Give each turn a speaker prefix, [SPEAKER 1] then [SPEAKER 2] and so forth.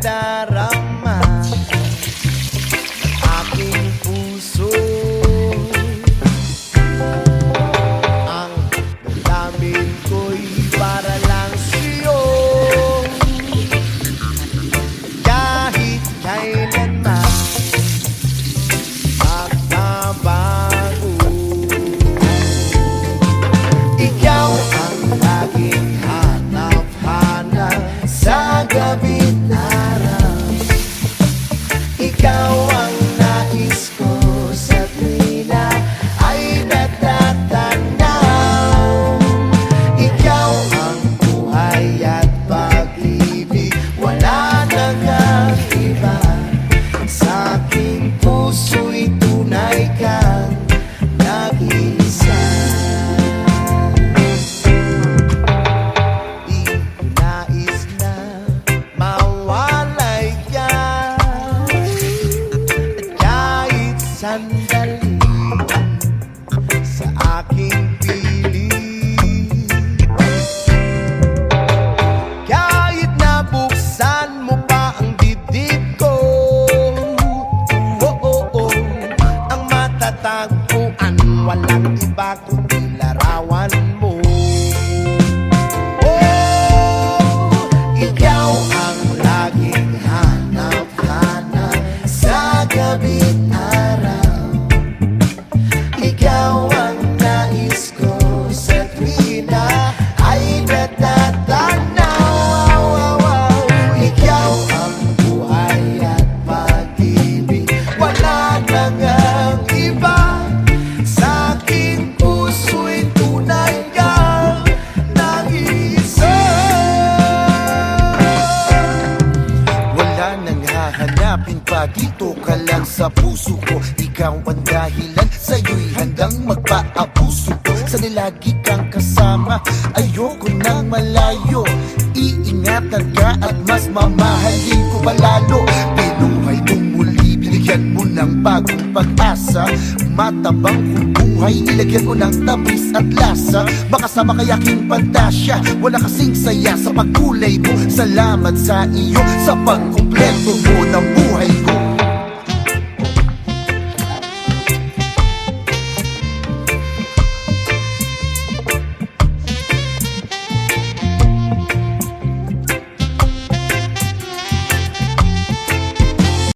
[SPEAKER 1] nadarama Aking puso Ang dalamin ko'y para lang sa'yo. Kahit kailan na Magbabago. Ikaw ang laging hanap-hanap Sa gabi. puso'y tunay kang nag-iisa. Di ko nais na mawalay ka. At kahit sandali sa aking
[SPEAKER 2] piling one hahanapin pa Dito ka lang sa puso ko. Ikaw ang dahilan Sa'yo'y handang magpaabuso ko. Sa nilagi kang kasama Ayoko nang malayo. Iingatan ka at mas mamahalin ko pa lalo bagong pag-asa. Matabang kong buhay Nilagyan mo ng tamis at lasa. Makasama kay aking pantasya Wala kasing saya sa pagkulay mo. Salamat sa iyo Sa pagkumpleto mo ng buhay